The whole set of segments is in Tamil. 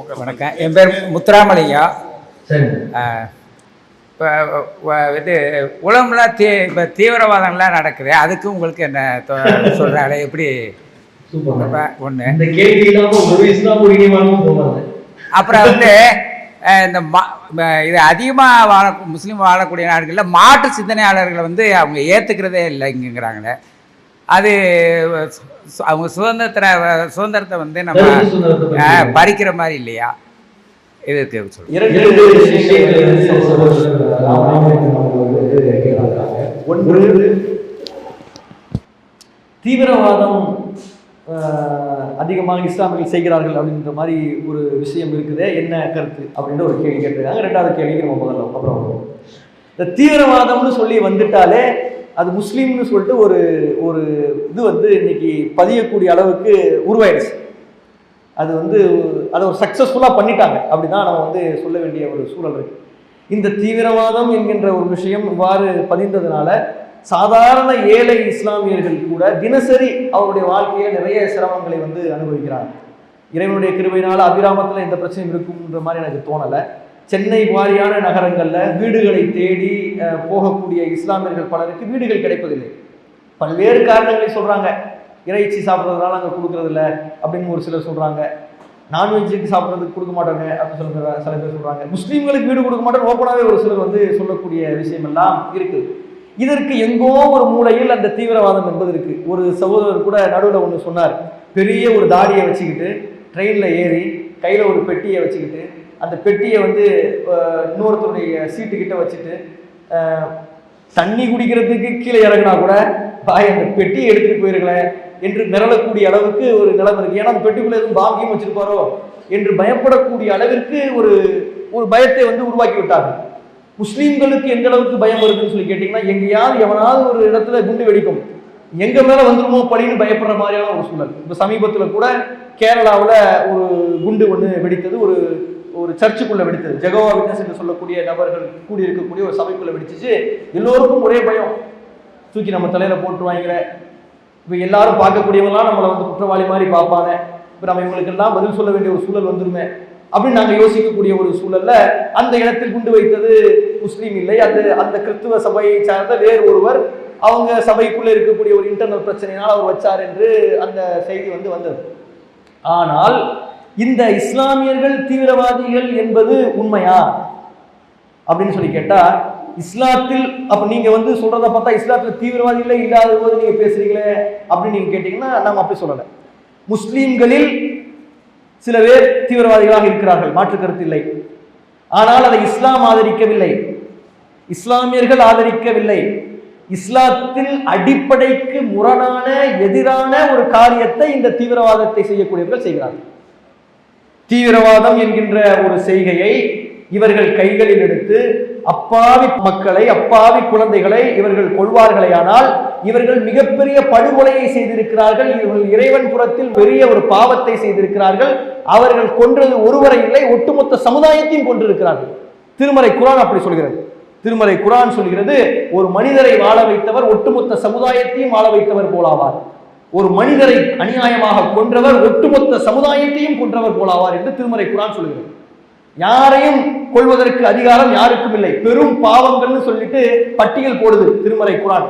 வணக்கம். என் பேர் முத்துராமலிங்கா. இப்போ இது உலகம்லாம் தீ இப்போ தீவிரவாதம்லாம் நடக்குது அதுக்கு உங்களுக்கு என்ன சொல்கிறாங்களே எப்படி? ஒன்று அப்புறம் வந்து இந்த மா இது அதிகமாக வாழ முஸ்லீம் வாழக்கூடிய நாடுகளில் மாற்று சிந்தனையாளர்களை வந்து அவங்க ஏற்றுக்கிறதே இல்லை இங்கங்கிறாங்களே அது அவங்க சுதந்திர சுதந்திரத்தை வந்து நம்ம சுதந்திரத்தை பறிக்கிற மாதிரி இல்லையா கேட்டிருக்காங்க. ஒன்று தீவிரவாதம் ஆஹ், அதிகமாக இஸ்லாமியர்கள் செய்கிறார்கள் அப்படின்ற மாதிரி ஒரு விஷயம் இருக்குது என்ன கருத்து அப்படின்ற ஒரு கேள்வி கேட்டிருக்காங்க ரெண்டாவது கேள்விக்கு நம்ம முதல்ல அப்புறம். இந்த தீவிரவாதம்னு சொல்லி வந்துட்டாலே அது முஸ்லீம்னு சொல்லிட்டு ஒரு ஒரு இது வந்து இன்னைக்கு பதியக்கூடிய அளவுக்கு உருவாயிடுச்சு. அது வந்து அதை ஒரு சக்ஸஸ்ஃபுல்லாக பண்ணிட்டாங்க. அப்படிதான் நம்ம வந்து சொல்ல வேண்டிய ஒரு சூழல் இருக்கு. இந்த தீவிரவாதம் என்கின்ற ஒரு விஷயம் இவ்வாறு பதிந்ததுனால சாதாரண ஏழை இஸ்லாமியர்கள் கூட தினசரி அவருடைய வாழ்க்கையை நிறைய சிரமங்களை வந்து அனுபவிக்கிறாங்க. இறைவனுடைய கிருபையினால் அபிராமத்தில் எந்த பிரச்சனையும் இருக்கும்ன்ற மாதிரி எனக்கு தோணலை. சென்னை வாரியான நகரங்களில் வீடுகளை தேடி போகக்கூடிய இஸ்லாமியர்கள் பலருக்கு வீடுகள் கிடைப்பதில்லை. பல்வேறு காரணங்களை சொல்கிறாங்க இறைச்சி சாப்பிட்றதுனால அங்கே கொடுக்குறதில்ல அப்படின்னு ஒரு சிலர் சொல்கிறாங்க நான்வெஜ்ஜுக்கு சாப்பிட்றதுக்கு கொடுக்க மாட்டாங்க அப்படின்னு சொல்கிற சில பேர் சொல்கிறாங்க முஸ்லீம்களுக்கு வீடு கொடுக்க மாட்டோம் ஓப்பனாகவே ஒரு சிலர் வந்து சொல்லக்கூடிய விஷயம் எல்லாம் இருக்குது இதற்கு எங்கோ ஒரு மூலையில் அந்த தீவிரவாதம் என்பது இருக்குது ஒரு சகோதரர் கூட நடுவில் ஒன்று சொன்னார். பெரிய ஒரு தாடியை வச்சுக்கிட்டு ட்ரெயினில் ஏறி கையில் ஒரு பெட்டியை வச்சுக்கிட்டு அந்த பெட்டியை வந்து இன்னொருத்தருடைய சீட்டு கிட்ட வச்சுட்டு தண்ணி குடிக்கிறதுக்கு கீழே இறங்கினா கூட பாய் அந்த பெட்டியை எடுத்துட்டு போயிருங்களேன் என்று மிரளக்கூடிய அளவுக்கு ஒரு நிலைமை இருக்கு. ஏன்னா அந்த பெட்டிக்குள்ள எதுவும் பாக்கியம் வச்சிருப்பாரோ என்று பயப்படக்கூடிய அளவிற்கு ஒரு ஒரு பயத்தை வந்து உருவாக்கி விட்டார்கள் முஸ்லீம்களுக்கு எந்த அளவுக்கு பயம் வருதுன்னு சொல்லி கேட்டிங்கன்னா எங்கேயாவது எவனாவது ஒரு இடத்துல குண்டு வெடிக்கும். எங்க மேல வந்துருமோ பழின்னு பயப்படுற மாதிரியான ஒரு சூழல். இப்போ சமீபத்துல கூட கேரளாவில் ஒரு குண்டு ஒன்று வெடித்தது. ஒரு ஒரு சர்ச்சுக்குள்ள வெடித்தது. ஜெகோவா விட்னஸ் என்று சொல்லக்கூடிய நபர்கள் கூடி இருக்கக்கூடிய ஒரு சபைக்குள்ள வெடிச்சிச்சு. எல்லோருக்கும் ஒரே பயம். தூக்கி நம்ம தலையில போட்டுருவாங்கிற இப்போ எல்லாரும் பார்க்கக்கூடியவங்களாம் நம்மளை வந்து குற்றவாளி மாதிரி பார்ப்பாங்க. இப்போ நம்ம இவங்களுக்கெல்லாம் பதில் சொல்ல வேண்டிய ஒரு சூழல் வந்துருமே. அப்படின்னு நாங்கள் யோசிக்கக்கூடிய ஒரு சூழல்ல அந்த இடத்தில் குண்டு வைத்தது முஸ்லீம் இல்லை. அது அந்த கிறிஸ்துவ சபையை சார்ந்த வேறு ஒருவர் அவங்க சபைக்குள்ளே இருக்கக்கூடிய ஒரு இன்டர்னல் பிரச்சனையினால் அவர் வச்சார் என்று அந்த செய்தி வந்து வந்தது. ஆனால் இந்த இஸ்லாமியர்கள் தீவிரவாதிகள் என்பது உண்மையா? அப்படின்னு சொல்லி கேட்டா இஸ்லாத்தில் அப்ப நீங்க வந்து சொல்றத பார்த்தா இஸ்லாத்தில் தீவிரவாதிகளே இல்லாத போது நீங்க பேசுறீங்களே அப்படின்னு நீங்க கேட்டீங்கன்னா நம்ம அப்படி சொல்லல. முஸ்லீம்களில் சில பேர் தீவிரவாதிகளாக இருக்கிறார்கள் மாற்று கருத்து இல்லை. ஆனால் அதை இஸ்லாம் ஆதரிக்கவில்லை. இஸ்லாமியர்கள் ஆதரிக்கவில்லை. இஸ்லாத்தில் அடிப்படைக்கு முரணான எதிரான ஒரு காரியத்தை இந்த தீவிரவாதத்தை செய்யக்கூடியவர்கள் செய்கிறார்கள். தீவிரவாதம் என்கின்ற ஒரு செய்கையை இவர்கள் கைகளில் எடுத்து அப்பாவி மக்களை அப்பாவி குழந்தைகளை இவர்கள் கொள்வார்களேயானால் இவர்கள் மிகப்பெரிய படுகொலையை செய்திருக்கிறார்கள். இவர்கள் இறைவன் புறத்தில் பெரிய ஒரு பாவத்தை செய்திருக்கிறார்கள். அவர்கள் கொன்றது ஒருவரை இல்லை ஒட்டுமொத்த சமுதாயத்தையும் கொன்றிருக்கிறார்கள். திருமலை குரான் அப்படி சொல்கிறது. திருமலை குரான் சொல்கிறது ஒரு மனிதரை வாழ வைத்தவர் ஒட்டுமொத்த சமுதாயத்தையும் வாழ வைத்தவர் போலாவார். ஒரு மனிதரை அநியாயமாக கொன்றவர் ஒட்டுமொத்த சமுதாயத்தையும் கொன்றவர் போலாவார் என்று திருமறை குரான் சொல்கிறது. யாரையும் கொள்வதற்கு அதிகாரம் யாருக்கும் இல்லை. பெரும் பாவங்கள்னு சொல்லிட்டு பட்டியல் போடுது திருமறை குரான்.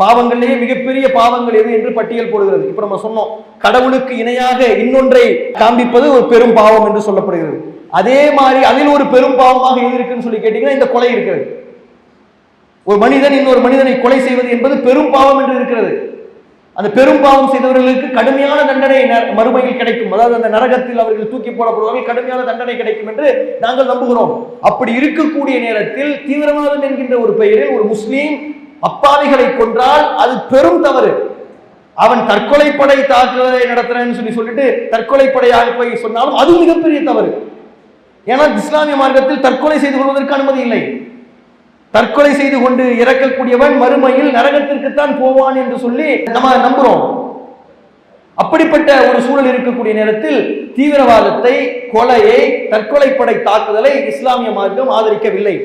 பாவங்களிலேயே மிகப்பெரிய பாவங்கள் எது என்று பட்டியல் போடுகிறது. இப்ப நம்ம சொன்னோம் கடவுளுக்கு இணையாக இன்னொன்றை காண்பிப்பது ஒரு பெரும் பாவம் என்று சொல்லப்படுகிறது. அதே மாதிரி அதில் ஒரு பெரும் பாவமாக எது இருக்குன்னு சொல்லி கேட்டீங்கன்னா இந்த கொலை இருக்கிறது. ஒரு மனிதன் இன்னொரு மனிதனை கொலை செய்வது என்பது பெரும் பாவம் என்று இருக்கிறது. அந்த பெரும்பாவம் செய்தவர்களுக்கு கடுமையான தண்டனை ந- மறுமையில் கிடைக்கும். அதாவது அந்த நரகத்தில் அவர்கள் தூக்கி போடப்படுவார்கள் கடுமையான தண்டனை கிடைக்கும் என்று நாங்கள் நம்புகிறோம். அப்படி இருக்கக்கூடிய நேரத்தில் தீவிரவாதம் என்கின்ற ஒரு பெயரில் ஒரு முஸ்லீம் அப்பாவிகளை கொன்றால் அது பெரும் தவறு. அவன் தற்கொலைப்படை தாக்குதலை நடத்துறேன்னு சொல்லி சொல்லிட்டு தற்கொலைப்படையாக போய் சொன்னாலும் அது மிகப்பெரிய தவறு. ஏன்னா இஸ்லாமிய மார்க்கத்தில் தற்கொலை செய்து கொள்வதற்கு அனுமதி இல்லை. தற்கொலை செய்து கொண்டு இறக்கக்கூடியவன் மறுமையில் நரகத்திற்குத்தான் போவான் என்று சொல்லி நம்ம நம்புறோம். அப்படிப்பட்ட ஒரு சூழல் இருக்கக்கூடிய நேரத்தில் தீவிரவாதத்தை கொலையை தற்கொலைப்படை தாக்குதலை இஸ்லாமிய மார்க்கம் ஆதரிக்கவில்லை.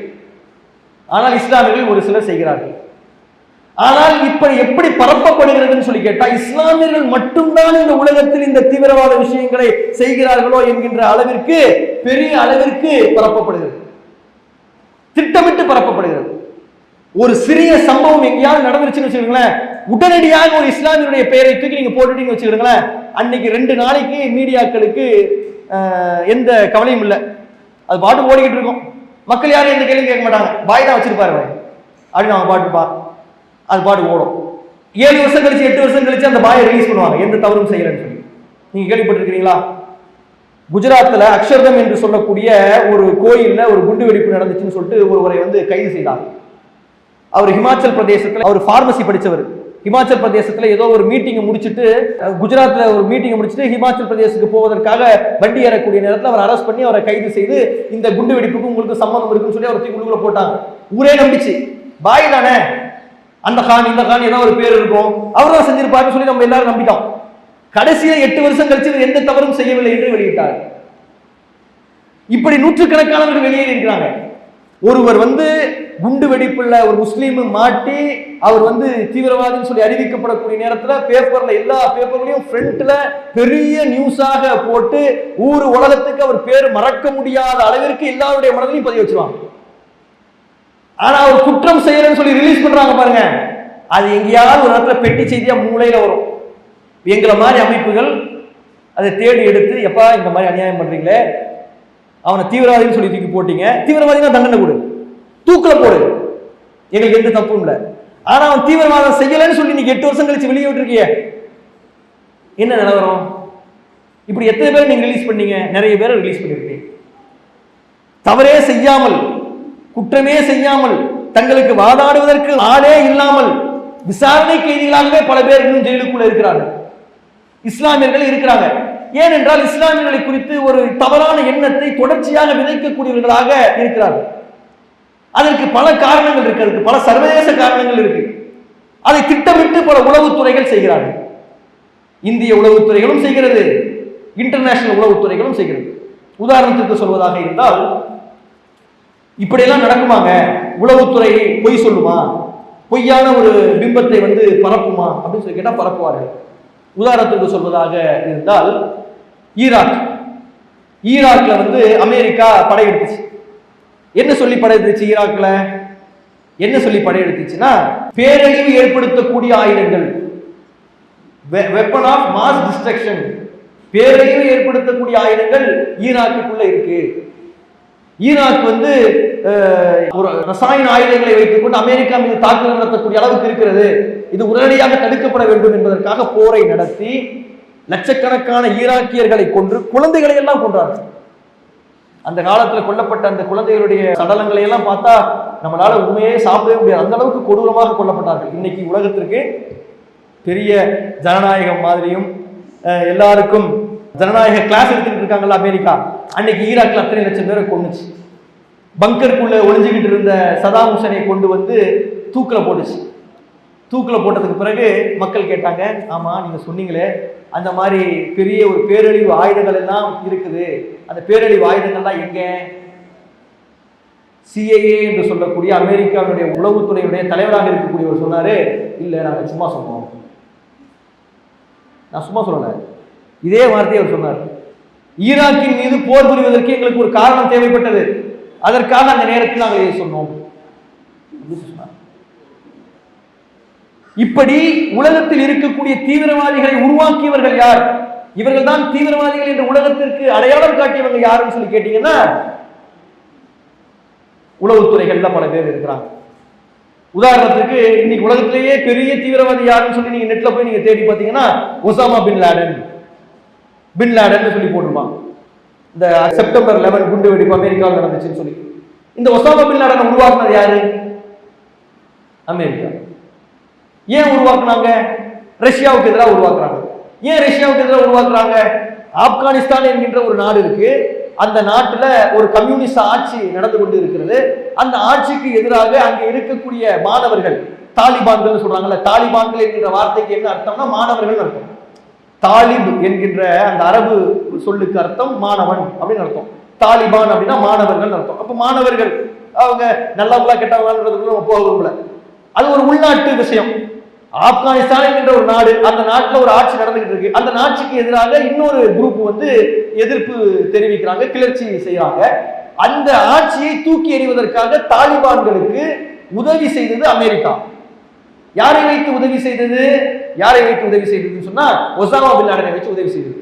ஆனால் இஸ்லாமியர்கள் ஒரு சிலர் செய்கிறார்கள். ஆனால் இப்படி எப்படி பரப்பப்படுகிறதுன்னு சொல்லி கேட்டா இஸ்லாமியர்கள் மட்டும்தான் இந்த உலகத்தில் இந்த தீவிரவாத விஷயங்களை செய்கிறார்களோ என்கின்ற அளவிற்கு பெரிய அளவிற்கு பரப்பப்படுகிறது. திட்டமிட்டு பரப்பப்படுகிறது. ஒரு சிறிய சம்பவம் எங்கேயாவது நடந்துருச்சுன்னு வச்சுக்கோங்களேன் உடனடியாக ஒரு இஸ்லாமியருடைய பெயரை தூக்கி நீங்க போட்டுட்டீங்கன்னு வச்சுக்கோங்களேன் அன்னைக்கு ரெண்டு நாளைக்கு மீடியாக்களுக்கு எந்த கவலையும் இல்லை. அது பாட்டு ஓடிக்கிட்டு இருக்கும். மக்கள் யாரும் எந்த கேள்வியும் கேட்க மாட்டாங்க. பாய் தான் வச்சிருப்பாரு பாய் அப்படின்னு அவங்க பாட்டுப்பா அது பாட்டு ஓடும். ஏழு வருஷம் கழிச்சு எட்டு வருஷம் கழிச்சு அந்த பாயை ரிலீஸ் பண்ணுவாங்க. எந்த தவறும் செய்யலன்னு சொல்லி. நீங்க கேள்விப்பட்டிருக்கீங்களா குஜராத்தில் அக்ஷர்தம் என்று சொல்லக்கூடிய ஒரு கோயிலில் ஒரு குண்டு வெடிப்பு நடந்துச்சுன்னு சொல்லிட்டு ஒருவரை வந்து கைது செய்தார். அவர் ஹிமாச்சல் பிரதேசத்தில் அவர் ஃபார்மசி படித்தவர் ஹிமாச்சல் பிரதேசத்தில் ஏதோ ஒரு மீட்டிங்கை முடிச்சுட்டு குஜராத்தில் ஒரு மீட்டிங்கை முடிச்சிட்டு ஹிமாச்சல் பிரதேசத்துக்கு போவதற்காக வண்டி ஏறக்கூடிய நேரத்தில் அவர் அரெஸ்ட் பண்ணி அவரை கைது செய்து இந்த குண்டு வெடிப்புக்கு உங்களுக்கு சம்மந்தம் இருக்குன்னு சொல்லி அவர் தூக்கி உள்ள போட்டாங்க. ஊரே நம்பிச்சு. பாய் தானே? அந்த கான் இந்த கான் ஏதோ ஒரு பேர் இருக்கும். அவர் தான் செஞ்சிருப்பாருன்னு சொல்லி நம்ம எல்லாரும் நம்பிட்டோம். கடைசியில் எட்டு வருஷம் கழிச்சு எந்த தவறும் செய்யவில்லை என்று வெளியிட்டார். இப்படி நூற்றுக்கணக்கானவர்கள் வெளியே இருக்கிறாங்க ஒருவர் வந்து குண்டு வெடிப்புள்ள ஒரு முஸ்லீம் மாட்டி அவர் வந்து தீவிரவாதின்னு சொல்லி அறிவிக்கப்படக்கூடிய நேரத்தில் பேப்பர்ல எல்லா பேப்பர்களையும் ஃப்ரண்ட்ல பெரிய நியூஸாக போட்டு ஊர் உலகத்துக்கு அவர் பேர் மறக்க முடியாத அளவிற்கு எல்லாருடைய மனதிலையும் பதிவு வச்சிருவாங்க. ஆனா அவர் குற்றம் செய்யறேன்னு சொல்லி ரிலீஸ் பண்றாங்க பாருங்க. அது எங்கேயாவது ஒரு இடத்துல பெட்டி செய்தியா மூளையில வரும். எங்களை மாதிரி அமைப்புகள் அதை தேடி எடுத்து எப்பா இந்த மாதிரி அநியாயம் பண்றீங்களே? அவனை தீவிரவாதின்னு சொல்லி தூக்கி போட்டீங்க. தீவிரவாதினா தண்டனை கொடு. தூக்கில் போடு. எங்களுக்கு எந்த தப்பும் இல்லை. ஆனா அவன் தீவிரவாதம் செய்யலைன்னு சொல்லி நீங்க எட்டு வருஷம் கழிச்சு வெளியே விட்டுருக்கிய. என்ன நிலவரம்? இப்படி எத்தனை பேர் நீங்க ரிலீஸ் பண்ணீங்க? நிறைய பேரை ரிலீஸ் பண்ணிருக்கீங்க. தவறே செய்யாமல் குற்றமே செய்யாமல் தங்களுக்கு வாதாடுவதற்கு ஆளே இல்லாமல் விசாரணை கைதிகளாகவே பல பேர் இன்னும் ஜெயிலுக்குள்ள இருக்கிறார்கள். இஸ்லாமியர்கள் இருக்கிறாங்க. ஏனென்றால் இஸ்லாமியர்களை குறித்து ஒரு தவறான எண்ணத்தை தொடர்ச்சியாக விதைக்கக்கூடியவர்களாக இருக்கிறார்கள். அதற்கு பல காரணங்கள் இருக்கு. அதுக்கு பல சர்வதேச காரணங்கள் இருக்கு. அதை திட்டமிட்டு பல உளவுத்துறைகள் செய்கிறார்கள். இந்திய உளவுத்துறைகளும் செய்கிறது. இன்டர்நேஷனல் உளவுத்துறைகளும் செய்கிறது. உதாரணத்துக்கு சொல்வதாக இருந்தால் இப்படியெல்லாம் நடக்குமாங்க? உளவுத்துறை பொய் சொல்லுமா? பொய்யான ஒரு பிம்பத்தை வந்து பரப்புமா? அப்படின்னு சொல்லி கேட்டால் பரப்புவார்கள். உதாரணத்துக்கு சொல்வதாக இருந்தால் ஈராக். ஈராக்ல வந்து அமெரிக்கா படையெடுத்துச்சு. என்ன சொல்லி படையெடுத்துச்சு ஈராக்ல? என்ன சொல்லி படையெடுத்துச்சுன்னா பேரழிவு ஏற்படுத்தக்கூடிய ஆயுதங்கள். வெப்பன் ஆஃப் மாஸ் டிஸ்ட்ரக்ஷன் பேரழிவு ஏற்படுத்தக்கூடிய ஆயுதங்கள் ஈராக்குக்குள்ள இருக்கு. ஈராக் வந்து ஒரு ரசாயன ஆயுதங்களை வைத்துக்கொண்டு அமெரிக்கா மீது தாக்குதல் நடத்தக்கூடிய அளவுக்கு இருக்கிறது. இது உடனடியாக தடுக்கப்பட வேண்டும் என்பதற்காக போரை நடத்தி லட்சக்கணக்கான ஈராக்கியர்களை கொன்று குழந்தைகளை எல்லாம் கொன்றார்கள். அந்த காலத்துல கொல்லப்பட்ட அந்த குழந்தைகளுடைய சடலங்களை எல்லாம் பார்த்தா நம்மளால உண்மையே சாப்பிடவே முடியாது. அந்த அளவுக்கு கொடூரமாக கொல்லப்பட்டார்கள். இன்னைக்கு உலகத்திற்கு பெரிய ஜனநாயகம் மாதிரியும் எல்லாருக்கும் ஜனநாயக கிளாஸ் எடுத்துக்கிட்டு இருக்காங்களா அமெரிக்கா. அன்னைக்கு ஈராக்ல அத்தனை லட்சம் பேரை கொண்டுச்சு பங்கருக்குள்ள ஒளிஞ்சுக்கிட்டு இருந்த சதாம் ஹுசனை கொண்டு வந்து தூக்கில் போட்டுச்சு. தூக்கில் போட்டதுக்கு பிறகு மக்கள் கேட்டாங்க ஆமாம் நீங்கள் சொன்னீங்களே அந்த மாதிரி பெரிய ஒரு பேரழிவு ஆயுதங்கள் எல்லாம் இருக்குது. அந்த பேரழிவு ஆயுதங்கள்லாம் எங்கே? சிஏஏ என்று சொல்லக்கூடிய அமெரிக்காவினுடைய உளவுத்துறையுடைய தலைவராக இருக்கக்கூடியவர் சொன்னாரு இல்லை நாங்கள் சும்மா சொன்னோம் நான் சும்மா சொல்லலை. இதே வார்த்தையை அவர் சொன்னார். ஈராக்கின் மீது போர் புரிவதற்கு எங்களுக்கு ஒரு காரணம் தேவைப்பட்டது. அதற்காக அந்த நேரத்தில் நாங்கள் இதை சொன்னோம். இப்படி உலகத்தில் இருக்கக்கூடிய தீவிரவாதிகளை உருவாக்கியவர்கள் யார்? இவர்கள் தான் தீவிரவாதிகள் என்று உலகத்திற்கு அடையாளம் காட்டியவங்க யாருன்னு சொல்லி கேட்டீங்கன்னா உளவுத்துறைகள்ல பல பேர் இருக்கிறாங்க. உதாரணத்துக்கு இன்னைக்கு உலகத்திலேயே பெரிய தீவிரவாதி யாருன்னு சொல்லி நீங்க நெட்ல போய் நீங்க தேடி பார்த்தீங்கன்னா ஒசாமா பின் லாடன். பின் சொல்லி போட்டிருப்பாங்க. இந்த செப்டம்பர் 11 குண்டு வெடிப்பு அமெரிக்காவில் நடந்துச்சுன்னு சொல்லி. இந்த ஒசாமா பின் உருவாக்குனது யாரு? அமெரிக்கா. ஏன் உருவாக்குனாங்க? ரஷ்யாவுக்கு எதிராக உருவாக்குறாங்க. ஏன் ரஷ்யாவுக்கு எதிராக உருவாக்குறாங்க? ஆப்கானிஸ்தான் என்கின்ற ஒரு நாடு இருக்கு. அந்த நாட்டில் ஒரு கம்யூனிஸ்ட் ஆட்சி நடந்து கொண்டு இருக்கிறது. அந்த ஆட்சிக்கு எதிராக அங்கே இருக்கக்கூடிய மாணவர்கள் தாலிபான்கள் சொல்றாங்கல்ல தாலிபான்கள் என்கிற வார்த்தைக்கு என்ன அர்த்தம்னா மாணவர்கள் அர்த்தம். தாலிப் என்கின்ற அந்த அரபு சொல்லுக்கு அர்த்தம் மாணவன் அப்படின்னு அர்த்தம். தாலிபான் அப்படின்னா மாணவர்கள் அர்த்தம். அப்ப மாணவர்கள் அவங்க நல்லவங்களா கெட்டவங்களான்றதுக்குள்ள நம்ம போக விரும்பல அது ஒரு உள்நாட்டு விஷயம். ஆப்கானிஸ்தான் என்கின்ற ஒரு நாடு அந்த நாட்டுல ஒரு ஆட்சி நடந்துகிட்டு இருக்கு. அந்த ஆட்சிக்கு எதிராக இன்னொரு குரூப் வந்து எதிர்ப்பு தெரிவிக்கிறாங்க கிளர்ச்சி செய்யறாங்க அந்த ஆட்சியை தூக்கி எறிவதற்காக தாலிபான்களுக்கு உதவி செய்தது அமெரிக்கா. யாரை வைத்து உதவி செய்தது? யாரை வைத்து உதவி செய்ததுன்னு சொன்னா ஒசாமா பின் லாடனை வச்சு உதவி செய்தது.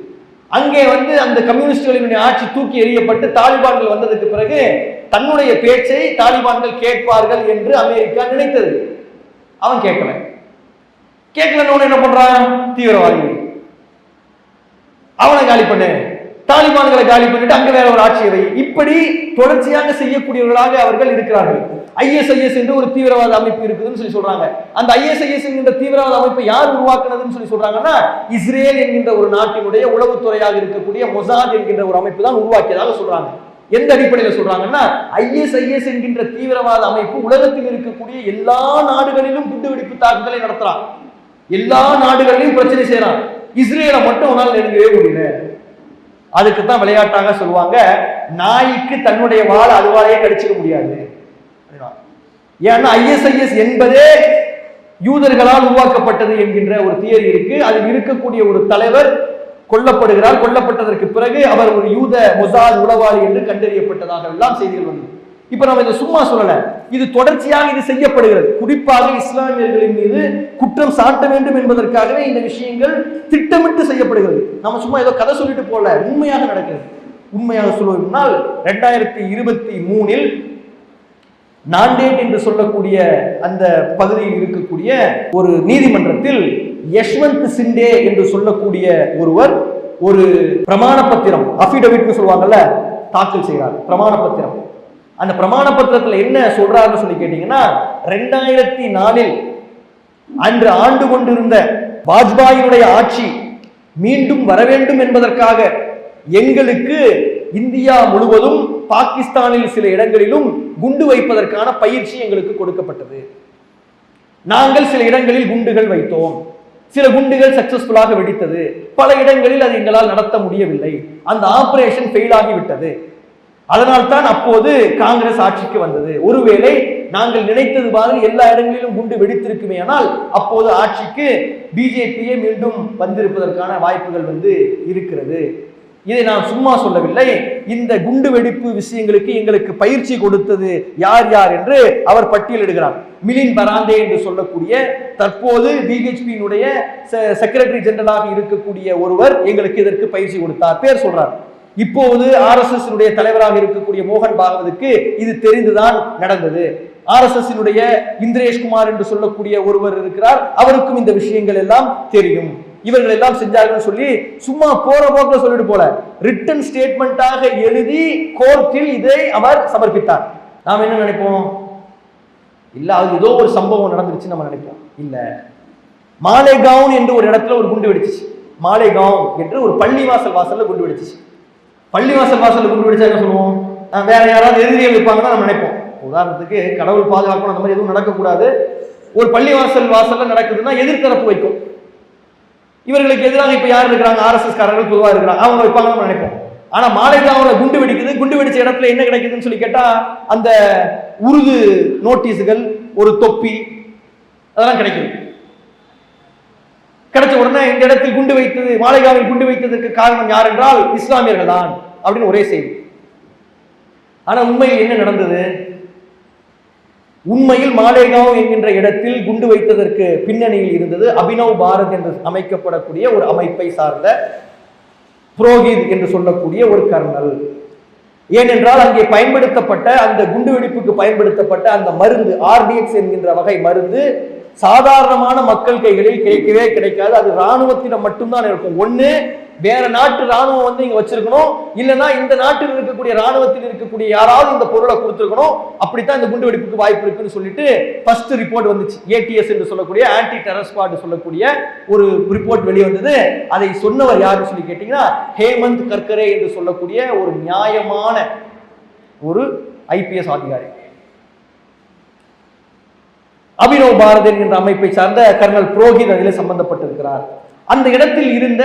அங்கே வந்து அந்த கம்யூனிஸ்டுகளினுடைய ஆட்சி தூக்கி எறியப்பட்டு தாலிபான்கள் வந்ததுக்கு பிறகு தன்னுடைய பேச்சை தாலிபான்கள் கேட்பார்கள் என்று அமெரிக்கா நினைத்தது. அவன் கேட்கல. கேட்கலன்னு என்ன பண்றான்? தீவிரவாதி அவனை காலி பண்ணு. தாலிபான்களை காலி பண்ணிட்டு அங்க வேற ஒரு ஆட்சியரை இப்படி தொடர்ச்சியாக செய்யக்கூடியவர்களாக அவர்கள் இருக்கிறார்கள். ஐஎஸ்ஐஎஸ் என்று ஒரு தீவிரவாத அமைப்பு இருக்குதுன்னு சொல்லி சொல்றாங்க. அந்த ஐஎஸ்ஐஎஸ் என்கின்ற தீவிரவாத அமைப்பை யார் உருவாக்குனதுன்னு சொல்லி சொல்றாங்கன்னா இஸ்ரேல் என்கின்ற ஒரு நாட்டினுடைய உளவுத்துறையாக இருக்கக்கூடிய மொசாத் என்கின்ற ஒரு அமைப்பு தான் உருவாக்கியதாக சொல்றாங்க. எந்த அடிப்படையில் சொல்றாங்கன்னா ஐஎஸ்ஐஎஸ் என்கின்ற தீவிரவாத அமைப்பு உலகத்தில் இருக்கக்கூடிய எல்லா நாடுகளிலும் குண்டுவெடிப்பு தாக்குதலை நடத்துறான். எல்லா நாடுகளிலும் பிரச்சனை செய்யறான். இஸ்ரேலை மட்டும் உன்னால் நெருங்கவே முடியல. அதுக்கு தான் விளையாட்டாக சொல்லுவாங்க நாய்க்கு தன்னுடைய வாழை அதுவாலேயே கடிச்சிக்க முடியாது. ஏன்னா ஐஎஸ்ஐஎஸ் என்பதே யூதர்களால் உருவாக்கப்பட்டது என்கின்ற ஒரு தியரி இருக்கு. அதில் இருக்கக்கூடிய ஒரு தலைவர் கொல்லப்படுகிறார். கொல்லப்பட்டதற்கு பிறகு அவர் ஒரு யூத மொசாத் உளவாளி என்று கண்டறியப்பட்டதாக எல்லாம் செய்திகள் வந்தது. இப்ப நம்ம இதை சும்மா சொல்லல. இது தொடர்ச்சியாக இது செய்யப்படுகிறது. குறிப்பாக இஸ்லாமியர்களின் மீது குற்றம் சாட்ட வேண்டும் என்பதற்காகவே இந்த விஷயங்கள் திட்டமிட்டு செய்யப்படுகிறது. நம்ம சும்மா ஏதோ கதை சொல்லிட்டு போல உண்மையாக நடக்கிறது. உண்மையாக சொல்வதனால் ரெண்டாயிரத்தி இருபத்தி மூணில் நாண்டேட் என்று சொல்லக்கூடிய அந்த பகுதியில் இருக்கக்கூடிய ஒரு நீதிமன்றத்தில் யஷ்வந்த் சிண்டே என்று சொல்லக்கூடிய ஒருவர் ஒரு பிரமாண பத்திரம் அபிடவிட்னு சொல்லுவாங்கல்ல தாக்கல் செய்கிறார். பிரமாண பத்திரம். அந்த பிரமாண பத்திரத்தில் என்ன சொல்றாருன்னு சொல்லி கேட்டீங்கன்னா ரெண்டாயிரத்தி நாலில் அன்று ஆண்டு கொண்டிருந்த வாஜ்பாயினுடைய ஆட்சி மீண்டும் வர வேண்டும் என்பதற்காக எங்களுக்கு இந்தியா முழுவதும் பாகிஸ்தானில் சில இடங்களிலும் குண்டு வைப்பதற்கான பயிற்சி எங்களுக்கு கொடுக்கப்பட்டது. நாங்கள் சில இடங்களில் குண்டுகள் வைத்தோம். சில குண்டுகள் சக்சஸ்ஃபுல்லாக வெடித்தது. பல இடங்களில் அது எங்களால் நடத்த முடியவில்லை. அந்த ஆபரேஷன் ஃபெயில் ஆகிவிட்டது. அதனால்தான் அப்போது காங்கிரஸ் ஆட்சிக்கு வந்தது. ஒருவேளை நாங்கள் நினைத்தது மாதிரி எல்லா இடங்களிலும் குண்டு வெடித்திருக்குமே ஆனால் அப்போது ஆட்சிக்கு பிஜேபியே மீண்டும் வந்திருப்பதற்கான வாய்ப்புகள் வந்து இருக்கிறது. இதை நான் சும்மா சொல்லவில்லை. இந்த குண்டு வெடிப்பு விஷயங்களுக்கு எங்களுக்கு பயிற்சி கொடுத்தது யார் யார் என்று அவர் பட்டியலிடுகிறார். மிலின் பராந்தே என்று சொல்லக்கூடிய தற்போது பிஹெச்பியினுடைய செக்ரட்டரி ஜெனரலாக இருக்கக்கூடிய ஒருவர் எங்களுக்கு இதற்கு பயிற்சி கொடுத்தார். பேர் சொல்றார். இப்போது ஆர்எஸ்எஸ் தலைவராக இருக்கக்கூடிய மோகன் பாகவதுக்கு இது தெரிந்துதான் நடந்தது. ஆர்எஸ்எஸ் இந்திரேஷ் குமார் என்று சொல்லக்கூடிய ஒருவர் இருக்கிறார். அவருக்கும் இந்த விஷயங்கள் எல்லாம் தெரியும். இவர்கள் எல்லாம் செஞ்சார்கள் சொல்லி சும்மா போற போக்குல சொல்லிட்டு போல. ரிட்டன் ஸ்டேட்மெண்டாக எழுதி கோர்ட்டில் இதை அவர் சமர்ப்பித்தார். நாம் என்ன நினைப்போம்? இல்ல அது ஏதோ ஒரு சம்பவம் நடந்துருச்சு நம்ம நினைப்போம். இல்ல. மாலேகாவ் என்று ஒரு இடத்துல ஒரு குண்டு வெடிச்சிச்சு. மாலேகாவ் என்று ஒரு பள்ளிவாசல் வாசல்ல குண்டு வெடிச்சிச்சு. பள்ளிவாசல் வாசல் குண்டு வெடிச்சா என்ன சொல்லுவோம்? வேற யாராவது எதிரிகள் இருப்பாங்கன்னா நம்ம நினைப்போம். உதாரணத்துக்கு கடவுள் பாதுகாக்கணும் அந்த மாதிரி எதுவும் நடக்கக்கூடாது. ஒரு பள்ளிவாசல் வாசல்ல நடக்குதுன்னா எதிர்த்தரப்பு வைக்கும். இவர்களுக்கு எதிராக இப்ப யார் இருக்கிறாங்க? ஆர்எஸ்எஸ் காரர்கள் பொதுவாக இருக்கிறாங்க. அவங்க வைப்பாங்க நம்ம நினைப்போம். ஆனா மாலைகாவில குண்டு வெடிக்குது. குண்டு வெடிச்ச இடத்துல என்ன கிடைக்குதுன்னு சொல்லி கேட்டா அந்த உருது நோட்டீஸுகள் ஒரு தொப்பி அதெல்லாம் கிடைக்குது. கிடைச்ச உடனே இந்த இடத்தில் குண்டு வைத்தது மாலைகாவில் குண்டு வைத்ததற்கு காரணம் யார் என்றால் இஸ்லாமியர்கள் தான் அப்படின்னு ஒரே செய்தி. ஆனா உண்மையில் என்ன நடந்தது? உண்மையில் மாலேகாவ் என்கின்ற இடத்தில் குண்டு வைத்ததற்கு பின்னணியில் இருந்தது அபினவ் பாரத் என்று அமைக்கப்படக்கூடிய ஒரு அமைப்பை சார்ந்த புரோகித் என்று சொல்லக்கூடிய ஒரு கர்னல். ஏனென்றால் அங்கே பயன்படுத்தப்பட்ட அந்த குண்டுவெடிப்புக்கு பயன்படுத்தப்பட்ட அந்த மருந்து ஆர்டிஎக்ஸ் என்கின்ற வகை மருந்து சாதாரணமான மக்கள் கைகளில் கிடைக்கவே கிடைக்காது. அது இராணுவத்திடம் மட்டும்தான் இருக்கும். ஒன்று வேற நாட்டு ராணுவம் வந்து இங்க வச்சிருக்கணும். இல்லைன்னா இந்த நாட்டில் இருக்கக்கூடிய ராணுவத்தில் இருக்கக்கூடிய யாராவது இந்த பொருளை கொடுத்துருக்கணும். அப்படித்தான் இந்த குண்டு வெடிப்புக்கு வாய்ப்பு இருக்குன்னு சொல்லிட்டு ஃபர்ஸ்ட் ரிப்போர்ட் வந்துச்சு. ஏடிஎஸ் என்று சொல்லக்கூடிய ஆன்டி டெரர் ஸ்குவாட் சொல்லக்கூடிய ஒரு ரிப்போர்ட் வெளிவந்தது. அதை சொன்னவர் யாருன்னு சொல்லி கேட்டீங்கன்னா ஹேமந்த் கர்கரே என்று சொல்லக்கூடிய ஒரு நியாயமான ஒரு ஐபிஎஸ் அதிகாரி. அபினவ் பாரதி என்கின்ற அமைப்பை சார்ந்த கர்னல் புரோஹித் அதில் சம்பந்தப்பட்டிருக்கிறார். அந்த இடத்தில் இருந்த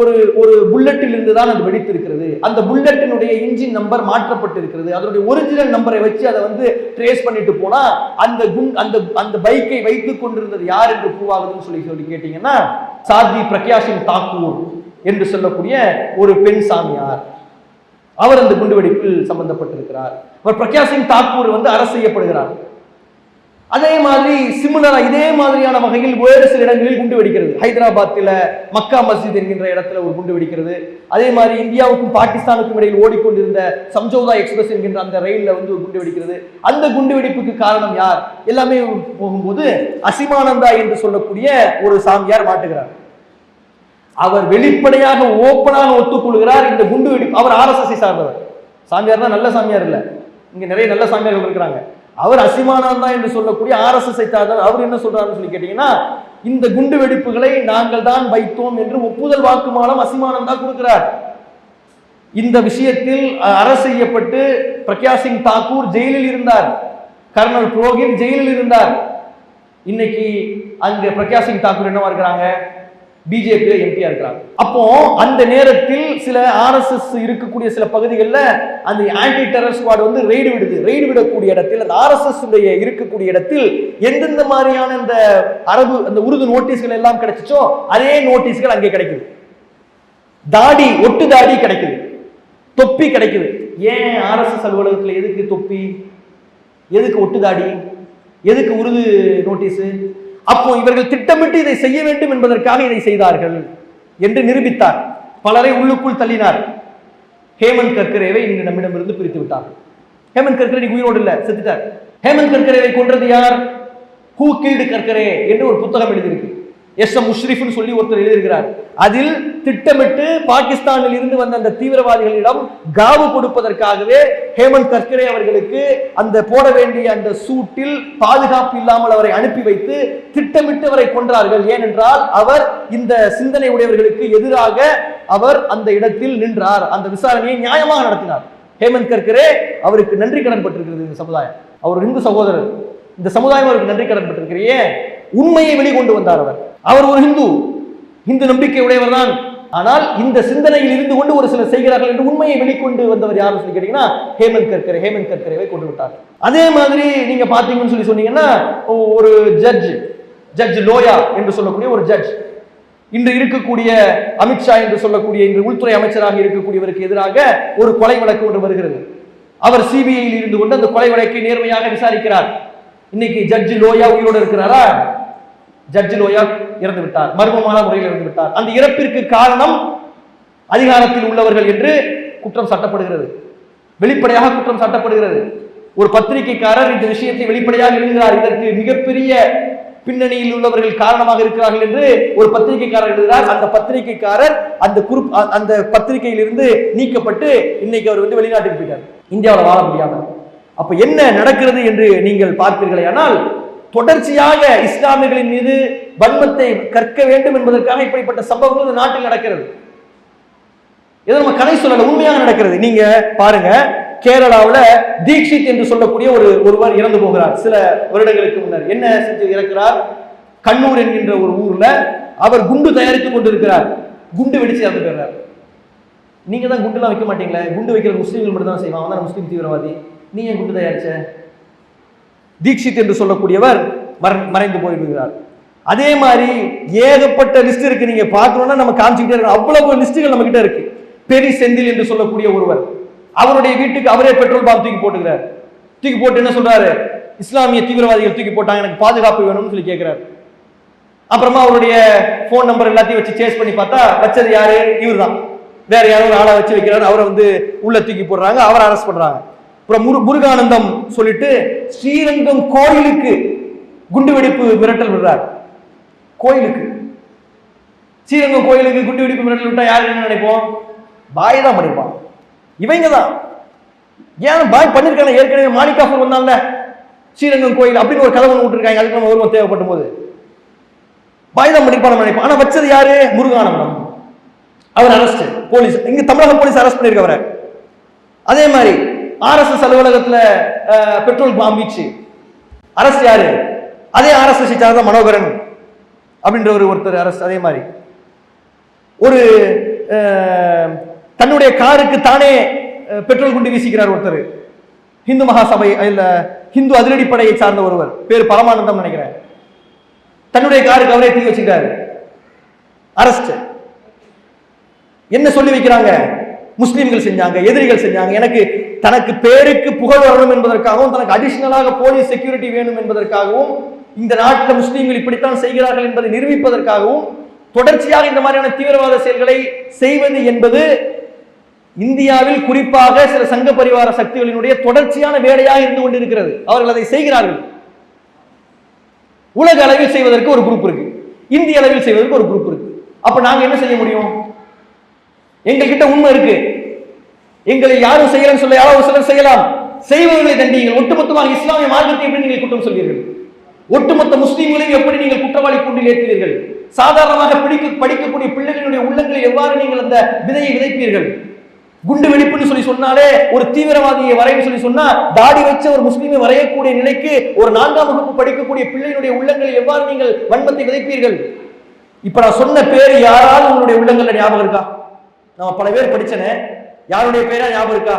ஒரு ஒரு புல்லட்டில் இருந்து தான் அது வெடித்திருக்கிறது. அந்த புல்லட்டினுடைய இன்ஜின் நம்பர் மாற்றப்பட்டிருக்கிறது. அதனுடைய ஒரிஜினல் நம்பரை வச்சு அதை வந்து ட்ரேஸ் பண்ணிட்டு போனா அந்த குண் அந்த அந்த பைக்கை வைத்துக் கொண்டிருந்தது யார் என்று பூவாகுதுன்னு சொல்லி சொல்லி கேட்டீங்கன்னா சாதி பிரக்யாஷின் தாக்கூர் என்று சொல்லக்கூடிய ஒரு பெண் சாமியார். அவர் அந்த குண்டுவெடிப்பில் சம்பந்தப்பட்டிருக்கிறார். அவர் பிரக்யா சிங் தாக்கூர் வந்து அரசு செய்யப்படுகிறார். அதே மாதிரி சிமிலரா இதே மாதிரியான வகையில் வேறு சில இடங்களில் குண்டு வெடிக்கிறது. ஹைதராபாத்தில் மக்கா மஸ்ஜித் என்கின்ற இடத்துல ஒரு குண்டு வெடிக்கிறது. அதே மாதிரி இந்தியாவுக்கும் பாகிஸ்தானுக்கும் இடையில் ஓடிக்கொண்டிருந்த சம்ஜோதா எக்ஸ்பிரஸ் என்கின்ற அந்த ரயிலில் வந்து ஒரு குண்டு வெடிக்கிறது. அந்த குண்டு வெடிப்புக்கு காரணம் யார்? எல்லாமே போகும்போது அசிமானந்தா என்று சொல்லக்கூடிய ஒரு சாமியார் மாட்டுகிறார். அவர் வெளிப்படையாக ஓப்பனாக ஒத்துக்கொள்கிறார். இந்த குண்டு வெடிப்பு அவர் ஆர்எஸ்எஸ் சார்ந்தவர். சாமியார் தான் நல்ல சாமியார் இல்லை. இங்கே நிறைய நல்ல சாமியார்கள் இருக்கிறாங்க. அவர் அசிமானந்தா என்று சொல்லக்கூடிய ஆர்எஸ்எஸ் சார்ந்தவர் அவர் என்ன சொல்றாருன்னு சொல்லி கேட்டீங்கன்னா இந்த குண்டு வெடிப்புகளை நாங்கள் தான் வைத்தோம் என்று ஒப்புதல் வாக்குமூலம் அசிமானந்தா கொடுக்கிறார். இந்த விஷயத்தில் அரசு செய்யப்பட்டு பிரக்யா சிங் தாக்கூர் ஜெயிலில் இருந்தார். கர்னல் புரோகித் ஜெயிலில் இருந்தார். இன்னைக்கு அங்கே பிரக்யா சிங் தாக்கூர் என்னவா இருக்கிறாங்க? பிஜேபி எம்பியா இருக்கிறாங்க அப்போ அந்த நேரத்தில் சில ஆர்எஸ்எஸ் இருக்கக்கூடிய சில பகுதிகளில் அந்த ஆன்டி டெரர் ஸ்குவாட் வந்து ரெய்டு விடுது. ரெய்டு விடக்கூடிய இடத்தில் அந்த ஆர்எஸ்எஸ் உடைய இருக்கக்கூடிய இடத்தில் எந்தெந்த மாதிரியான இந்த அரபு அந்த உருது நோட்டீஸ்கள் எல்லாம் கிடைச்சிச்சோ அதே நோட்டீஸ்கள் அங்கே கிடைக்குது. தாடி ஒட்டு தாடி கிடைக்குது. தொப்பி கிடைக்குது. ஏன் ஆர்எஸ்எஸ் அலுவலகத்தில் எதுக்கு தொப்பி? எதுக்கு ஒட்டு தாடி? எதுக்கு உருது நோட்டீஸு அப்போ இவர்கள் திட்டமிட்டு இதை செய்ய வேண்டும் என்பதற்காக இதை செய்தார்கள் என்று நிரூபித்தார். பலரை உள்ளுக்குள் தள்ளினார். ஹேமந்த் கர்கரேவை இன்று நம்மிடமிருந்து பிரித்து விட்டார் ஹேமந்த் கர்கரே உயிரோடு இல்ல செத்துட்டார். ஹேமந்த் கர்கரேவை கொன்றது யார்? ஹூ கில்டு கர்கரே என்று ஒரு புத்தகம் எழுதியிருக்கு. எஸ் எம் முஷ்ரிஃப்னு சொல்லி ஒருத்தர் எழுதியிருக்கிறார். அதில் திட்டமிட்டு பாகிஸ்தானில் இருந்து வந்த அந்த தீவிரவாதிகளிடம் காவு கொடுப்பதற்காகவே ஹேமந்த் கர்கரே அவர்களுக்கு அந்த போட வேண்டிய அந்த சூட்டில் பாதுகாப்பு இல்லாமல் அவரை அனுப்பி வைத்து திட்டமிட்டு அவரை கொன்றார்கள். ஏனென்றால் அவர் இந்த சிந்தனை உடையவர்களுக்கு எதிராக அவர் அந்த இடத்தில் நின்றார். அந்த விசாரணையை நியாயமாக நடத்தினார். ஹேமந்த் கர்கரே அவருக்கு நன்றி கடன் பட்டிருக்கிறது இந்த சமுதாயம். அவர் இந்து சகோதரர். இந்த சமுதாயம் அவருக்கு நன்றி கடன் பட்டிருக்கிறேன் உண்மையை வெளிக்கொண்டு வந்தார் அவர். அவர் ஒரு ஹிந்து. இந்து நம்பிக்கை உடையவர் தான் ஆனால் இந்த சிந்தனையில் இருந்து கொண்டு ஒரு சிலர் செய்கிறார்கள் என்று உண்மையை வெளிக்கொண்டு வந்தவர் யாருன்னு சொல்லி கேட்டீங்கன்னா ஹேமந்த் கர்கரே ஹேமந்த் கர்கரேவை கொண்டு விட்டார். அதே மாதிரி நீங்க பாத்தீங்கன்னு சொல்லி சொன்னீங்கன்னா ஒரு ஜட்ஜ் ஜட்ஜ் லோயா என்று சொல்லக்கூடிய ஒரு ஜட்ஜ் இன்று இருக்கக்கூடிய அமித்ஷா என்று சொல்லக்கூடிய இன்று உள்துறை அமைச்சராக இருக்கக்கூடியவருக்கு எதிராக ஒரு கொலை வழக்கு ஒன்று வருகிறது. அவர் சிபிஐயில் இருந்து கொண்டு அந்த கொலை வழக்கை நேர்மையாக விசாரிக்கிறார். இன்னைக்கு ஜட்ஜ் லோயா உயிரோடு இருக்கிறாரா? ஜட்ஜ் லோயா இறந்து விட்டார் மர்மமான முறையில் இறந்து விட்டார் அந்த இறப்பிற்கு காரணம் அதிகாரத்தில் உள்ளவர்கள் என்று குற்றம் சாட்டப்படுகிறது. வெளிப்படையாக குற்றம் சாட்டப்படுகிறது. ஒரு பத்திரிகைக்காரர் இந்த விஷயத்தை வெளிப்படையாக எழுதுகிறார். இதற்கு மிகப்பெரிய பின்னணியில் உள்ளவர்கள் காரணமாக இருக்கிறார்கள் என்று ஒரு பத்திரிகைக்காரர் எழுதுகிறார். அந்த பத்திரிகைக்காரர் அந்த குரூப் அந்த பத்திரிகையிலிருந்து நீக்கப்பட்டு இன்னைக்கு அவர் வந்து வெளிநாட்டுக்கு போயிட்டார். இந்தியாவில் வாழ முடியாமல். அப்ப என்ன நடக்கிறது என்று நீங்கள் பார்ப்பீர்களே ஆனால் தொடர்ச்சியாக இஸ்லாமியர்களின் மீது வன்மத்தை கற்க வேண்டும் என்பதற்காக இப்படிப்பட்ட சம்பவங்கள் இந்த நாட்டில் நடக்கிறது. இதை நம்ம கதை சொல்லல உண்மையாக நடக்கிறது. நீங்க பாருங்க கேரளாவில் தீக்ஷித் என்று சொல்லக்கூடிய ஒரு ஒருவர் இறந்து போகிறார். சில வருடங்களுக்கு முன்னர். என்ன செஞ்சு இறக்கிறார்? கண்ணூர் என்கின்ற ஒரு ஊர்ல அவர் குண்டு தயாரித்துக் கொண்டிருக்கிறார். குண்டு வெடிச்சு இறந்து போயிடுறார். நீங்க தான் குண்டுலாம் வைக்க மாட்டீங்களே? குண்டு வைக்கிற முஸ்லீம்கள் மட்டும் தான் செய்வான் அவன் முஸ்லீம் தீவிரவாதி. நீ ஏன் குண்டு தயாரிச்ச? தீக்ஷித் என்று சொல்லக்கூடியவர் மற- மறைந்து போயிருக்கிறார். அதே மாதிரி ஏகப்பட்ட லிஸ்ட் இருக்கு. நீங்க பார்க்கணும்னா நம்ம காமிச்சுக்கிட்டே இருக்கோம் அவ்வளவு லிஸ்ட்டுகள் நம்ம கிட்ட இருக்கு. பெரி செந்தில் என்று சொல்லக்கூடிய ஒருவர். அவருடைய வீட்டுக்கு அவரே பெட்ரோல் பாம்பு தூக்கி போட்டுக்கிறார். தூக்கி போட்டு என்ன சொல்றாரு? இஸ்லாமிய தீவிரவாதிகள் தூக்கி போட்டாங்க. எனக்கு பாதுகாப்பு வேணும்னு சொல்லி கேட்கிறார் அப்புறமா அவருடைய ஃபோன் நம்பர் எல்லாத்தையும் வச்சு சேஸ் பண்ணி பார்த்தா வச்சது யாரு? இவர்தான். வேற யாரோ ஒரு ஆளை வச்சு வைக்கிறாரு. அவரை வந்து உள்ள தூக்கி போடுறாங்க. அவரை அரெஸ்ட் பண்றாங்க. அப்புறம் முரு முருகானந்தம் சொல்லிட்டு ஸ்ரீரங்கம் கோயிலுக்கு குண்டுவெடிப்பு மிரட்டல் விடுறார். கோயிலுக்கு. ஸ்ரீரங்கம் கோயிலுக்கு குண்டுவெடிப்பு மிரட்டல் விட்டா யார் என்ன நினைப்போம்? பாய் தான் பண்ணிருப்பான். இவங்க தான். ஏன் பாய் பண்ணிருக்காங்க ஏற்கனவே மாணிக்காசூர் வந்தான்ல. ஸ்ரீரங்கம் கோயில் அப்படின்னு ஒரு கதை ஒன்று விட்டுருக்காங்க. அதுக்கு நம்ம ஒருவன் தேவைப்படும் போது பாய் தான் பண்ணிருப்பான் நினைப்போம். ஆனா வச்சது யாரு? முருகானந்தம். அவர் அரெஸ்ட் போலீஸ். இங்க தமிழக போலீஸ் அரெஸ்ட் பண்ணிருக்க அவரை அதே மாதிரி ஆர்எஸ்எஸ் அலுவலகத்துல பெட்ரோல் பாம்பிச்சு அரசு யாரு? அதே ஆர்எஸ்எஸ் சார்ந்த மனோகரன் அப்படின்ற ஒரு ஒருத்தர் அரசு அதே மாதிரி. ஒரு அஹ், தன்னுடைய காருக்கு தானே பெட்ரோல் குண்டு வீசிக்கிறார் ஒருத்தர். இந்து மகாசபை இல்ல ஹிந்து அதிரடிப்படையை சார்ந்த ஒருவர். பேர் பரமானந்தம் நினைக்கிறேன். தன்னுடைய காருக்கு அவரே தீ வச்சுக்கிறாரு. அரஸ்ட் என்ன சொல்லி வைக்கிறாங்க? முஸ்லீம்கள் செஞ்சாங்க எதிரிகள் செஞ்சாங்க. எனக்கு தனக்கு பேருக்கு புகழ் வரணும் என்பதற்காகவும் தனக்கு அடிஷ்னலாக போலீஸ் செக்யூரிட்டி வேணும் என்பதற்காகவும் இந்த நாட்டில் முஸ்லீம்கள் இப்படித்தான் செய்கிறார்கள் என்பதை நிரூபிப்பதற்காகவும் தொடர்ச்சியாக இந்த மாதிரியான தீவிரவாத செயல்களை செய்வது என்பது இந்தியாவில் குறிப்பாக சில சங்க பரிவார சக்திகளினுடைய தொடர்ச்சியான வேலையாக இருந்து கொண்டிருக்கிறது. அவர்கள் அதை செய்கிறார்கள். உலக அளவில் செய்வதற்கு ஒரு குரூப் இருக்கு. இந்திய அளவில் செய்வதற்கு ஒரு குரூப் இருக்கு. அப்ப நாங்க என்ன செய்ய முடியும்? எங்ககிட்ட உண்மை இருக்கு. எங்களை யாரும் செய்யலன்னு சொல்ல யாரோ ஒரு சிலர் செய்யலாம். செய்வர்களை தண்டியுங்கள். ஒட்டுமொத்தமாக இஸ்லாமிய மார்க்கத்தை எப்படி நீங்கள் குற்றம் சொல்வீர்கள்? ஒட்டுமொத்த முஸ்லீம்களையும் எப்படி நீங்கள் குற்றவாளி கூண்டில் ஏற்றுவீர்கள்? சாதாரணமாக பிடிக்க படிக்கக்கூடிய பிள்ளைகளுடைய உள்ளங்களை எவ்வாறு நீங்கள் அந்த விதையை விதைப்பீர்கள்? குண்டு வெடிப்புன்னு சொல்லி சொன்னாலே ஒரு தீவிரவாதியை வரைன்னு சொல்லி சொன்னா தாடி வச்ச ஒரு முஸ்லீமை வரையக்கூடிய நிலைக்கு ஒரு நான்காம் வகுப்பு படிக்கக்கூடிய பிள்ளையினுடைய உள்ளங்களில் எவ்வாறு நீங்கள் வன்மத்தை விதைப்பீர்கள்? இப்ப நான் சொன்ன பேர் யாராவது உங்களுடைய உள்ளங்கள்ல ஞாபகம் இருக்கா? நான் பல பேர் படிச்சனே. யாருடைய பேரா ஞாபகம் இருக்கா?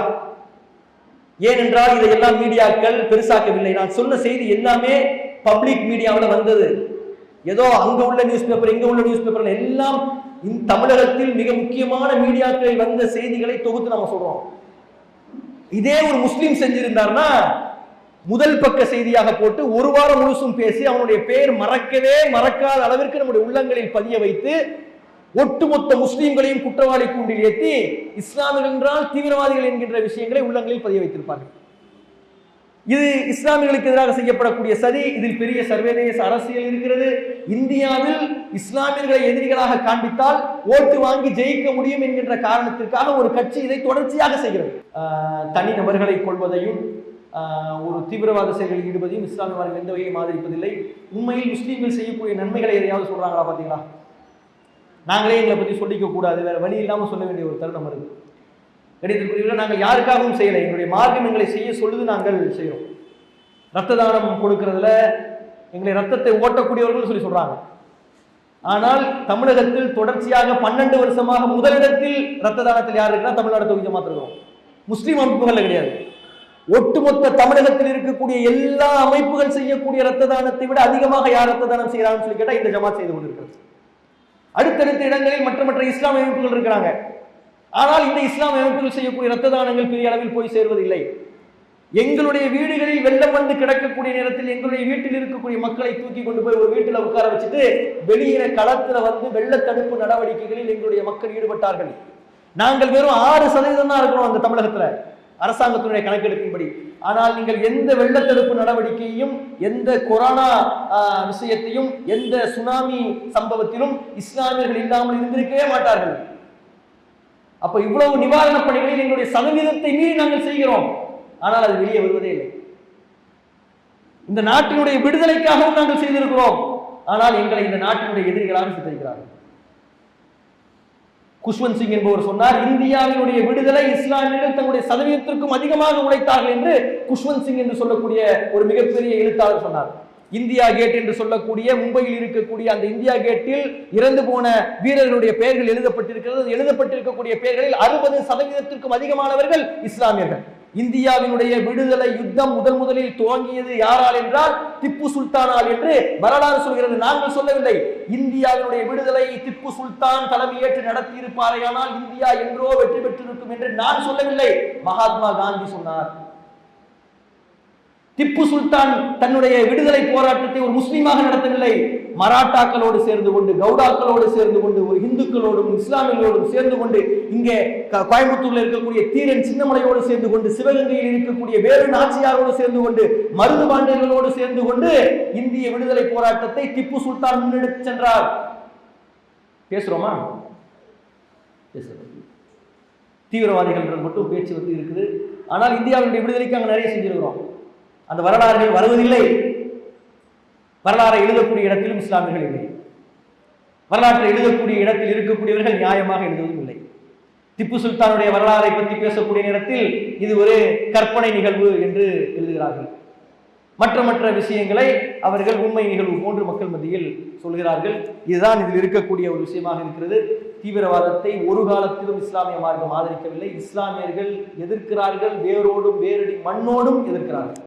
ஏனென்றால் இதையெல்லாம் மீடியாக்கள் பெருசாக்கவில்லை. நான் சொன்ன செய்தி எல்லாமே பப்ளிக் மீடியாவில் வந்தது. ஏதோ அங்க உள்ள நியூஸ் பேப்பர் இங்க உள்ள நியூஸ் பேப்பர் எல்லாம் இந்த தமிழகத்தில் மிக முக்கியமான மீடியாக்களில் வந்த செய்திகளை தொகுத்து நம்ம சொல்றோம். இதே ஒரு முஸ்லீம் செஞ்சிருந்தார்னா முதல் பக்க செய்தியாக போட்டு ஒரு வாரம் முழுசும் பேசி அவனுடைய பேர் மறக்கவே மறக்காத அளவிற்கு நம்முடைய உள்ளங்களில் பதிய வைத்து ஒட்டுமொத்த முஸ்லீம்களையும் குற்றவாளி கூண்டில் ஏற்றி இஸ்லாமியர்கள் என்றால் தீவிரவாதிகள் என்கின்ற விஷயங்களை உள்ளங்களில் பதிய வைத்திருப்பார்கள். இது இஸ்லாமியர்களுக்கு எதிராக செய்யப்படக்கூடிய சதி இதில் பெரிய சர்வதேச அரசியல் இருக்கிறது. இந்தியாவில் இஸ்லாமியர்களை எதிரிகளாக காண்பித்தால் ஓட்டு வாங்கி ஜெயிக்க முடியும் என்கின்ற காரணத்திற்காக ஒரு கட்சி இதை தொடர்ச்சியாக செய்கிறது. ஆஹ் தனி நபர்களை கொள்வதையும் ஆஹ் ஒரு தீவிரவாத செயல்களில் ஈடுபதையும் இஸ்லாமியர்கள் எந்த வகையை ஆதரிப்பதில்லை. உண்மையில் முஸ்லீம்கள் செய்யக்கூடிய நன்மைகளை எதையாவது சொல்றாங்களா பாத்தீங்களா நாங்களே எங்களை பற்றி சொல்லிக்க கூடாது. வேறு வழி இல்லாமல் சொல்ல வேண்டிய ஒரு தருணம் இருக்குது கணிதத்திற்குரியவில் நாங்கள் யாருக்காகவும் செய்யலை. எங்களுடைய மார்க்கம் எங்களை செய்ய சொல்லுது நாங்கள் செய்கிறோம் ரத்த தானம் கொடுக்கறதுல எங்களை ரத்தத்தை ஓட்டக்கூடியவர்கள் சொல்லி சொல்கிறாங்க ஆனால் தமிழகத்தில் தொடர்ச்சியாக பன்னெண்டு வருஷமாக முதலிடத்தில் ரத்த தானத்தில் யார் இருக்குன்னா தமிழ்நாடு தொகுதி மாத்திருக்கிறோம் முஸ்லீம் அமைப்புகள்ல கிடையாது. ஒட்டுமொத்த தமிழகத்தில் இருக்கக்கூடிய எல்லா அமைப்புகள் செய்யக்கூடிய ரத்த தானத்தை விட அதிகமாக யார் ரத்த தானம் செய்கிறாங்கன்னு சொல்லி கேட்டால் இந்த ஜமாத் செய்து கொண்டிருக்கிறது. அடுத்தடுத்த இடங்களில் மற்ற மற்ற இஸ்லாமிய அமைப்புகள் இருக்கிறாங்க. ஆனால் இந்த இஸ்லாமிய அமைப்புகள் செய்யக்கூடிய ரத்த தானங்கள் பெரிய அளவில் போய் சேர்வதில்லை. எங்களுடைய வீடுகளில் வெள்ளம் வந்து கிடக்கக்கூடிய நேரத்தில் எங்களுடைய வீட்டில் இருக்கக்கூடிய மக்களை தூக்கி கொண்டு போய் ஒரு வீட்டில் உட்கார வச்சுட்டு வெளியில களத்துல வந்து வெள்ள தடுப்பு நடவடிக்கைகளில் எங்களுடைய மக்கள் ஈடுபட்டார்கள். நாங்கள் வெறும் ஆறு சதவீதம் தான் இருக்கிறோம் அந்த தமிழகத்துல. அரசாங்கத்தினுடைய கணக்கெடுப்பின்படி. ஆனால் நீங்கள் எந்த வெள்ளத்தடுப்பு நடவடிக்கையையும் எந்த கொரோனா ஆஹ், விஷயத்தையும் எந்த சுனாமி சம்பவத்திலும் இஸ்லாமியர்கள் இல்லாமல் இருந்திருக்கவே மாட்டார்கள். அப்ப இவ்வளவு நிவாரணப் பணிகளில் எங்களுடைய சதவீதத்தை மீறி நாங்கள் செய்கிறோம். ஆனால் அது வெளியே வருவதே இல்லை. இந்த நாட்டினுடைய விடுதலைக்காகவும் நாங்கள் செய்திருக்கிறோம். ஆனால் எங்களை இந்த நாட்டினுடைய எதிரிகளாக சித்தரிக்கிறார்கள். குஷ்வந்த் சிங் என்பவர் சொன்னார் இந்தியாவினுடைய விடுதலை இஸ்லாமியர்கள் தங்களுடைய சதவீதத்திற்கும் அதிகமாக உழைத்தார்கள் என்று குஷ்வந்த் சிங் என்று சொல்லக்கூடிய ஒரு மிகப்பெரிய எழுத்தாளர் சொன்னார். இந்தியா கேட் என்று சொல்லக்கூடிய மும்பையில் இருக்கக்கூடிய அந்த இந்தியா கேட்டில் இறந்து போன வீரர்களுடைய பெயர்கள் எழுதப்பட்டிருக்கிறது. எழுதப்பட்டிருக்கக்கூடிய பெயர்களில் அறுபது சதவீதத்திற்கும் அதிகமானவர்கள் இஸ்லாமியர்கள். இந்தியாவினுடைய விடுதலை யுத்தம் முதல் முதலில் துவங்கியது யாரால் என்றால் திப்பு சுல்தானால் என்று வரலாறு சொல்கிறது. நாங்கள் சொல்லவில்லை. இந்தியாவினுடைய விடுதலை திப்பு சுல்தான் தலைமையேற்று நடத்தியிருப்பாரையானால் இந்தியா என்றோ வெற்றி பெற்றிருக்கும் என்று நான் சொல்லவில்லை. மகாத்மா காந்தி சொன்னார். திப்பு சுல்தான் தன்னுடைய விடுதலை போராட்டத்தை ஒரு முஸ்லீமாக நடத்தவில்லை. மராட்டாக்களோடு சேர்ந்து கொண்டு கவுடாக்களோடு சேர்ந்து கொண்டு ஒரு இந்துக்களோடும் இஸ்லாமியர்களோடும் சேர்ந்து கொண்டு இங்கே கோயம்புத்தூர்ல இருக்கக்கூடிய தீரன் சின்னமலையோடு சேர்ந்து கொண்டு சிவகங்கையில் இருக்கக்கூடிய வேறு நாச்சியாரோடு சேர்ந்து கொண்டு மருது பாண்டியர்களோடு சேர்ந்து கொண்டு இந்திய விடுதலை போராட்டத்தை திப்பு சுல்தான் முன்னெடுத்து சென்றார். பேசுறோமா? பேசுறோம். தீவிரவாதிகள் மட்டும் பேச்சு வந்து இருக்குது. ஆனால் இந்தியாவினுடைய விடுதலைக்கு அங்கே நிறைய செஞ்சிருக்கிறோம். அந்த வரலாறுகள் வருவதில்லை. வரலாறை எழுதக்கூடிய இடத்திலும் இஸ்லாமியர்கள் இல்லை. வரலாற்றை எழுதக்கூடிய இடத்தில் இருக்கக்கூடியவர்கள் நியாயமாக எழுதுவதும் இல்லை. திப்பு சுல்தானுடைய வரலாறை பற்றி பேசக்கூடிய நேரத்தில் இது ஒரு கற்பனை நிகழ்வு என்று எழுதுகிறார்கள். மற்ற மற்ற விஷயங்களை அவர்கள் உண்மை நிகழ்வு போன்று மக்கள் மத்தியில் சொல்கிறார்கள். இதுதான் இதில் இருக்கக்கூடிய ஒரு விஷயமாக இருக்கிறது. தீவிரவாதத்தை ஒரு காலத்திலும் இஸ்லாமிய மார்க்கம் ஆதரிக்கவில்லை. இஸ்லாமியர்கள் எதிர்க்கிறார்கள் வேரோடும் வேரடி மண்ணோடும் எதிர்க்கிறார்கள்.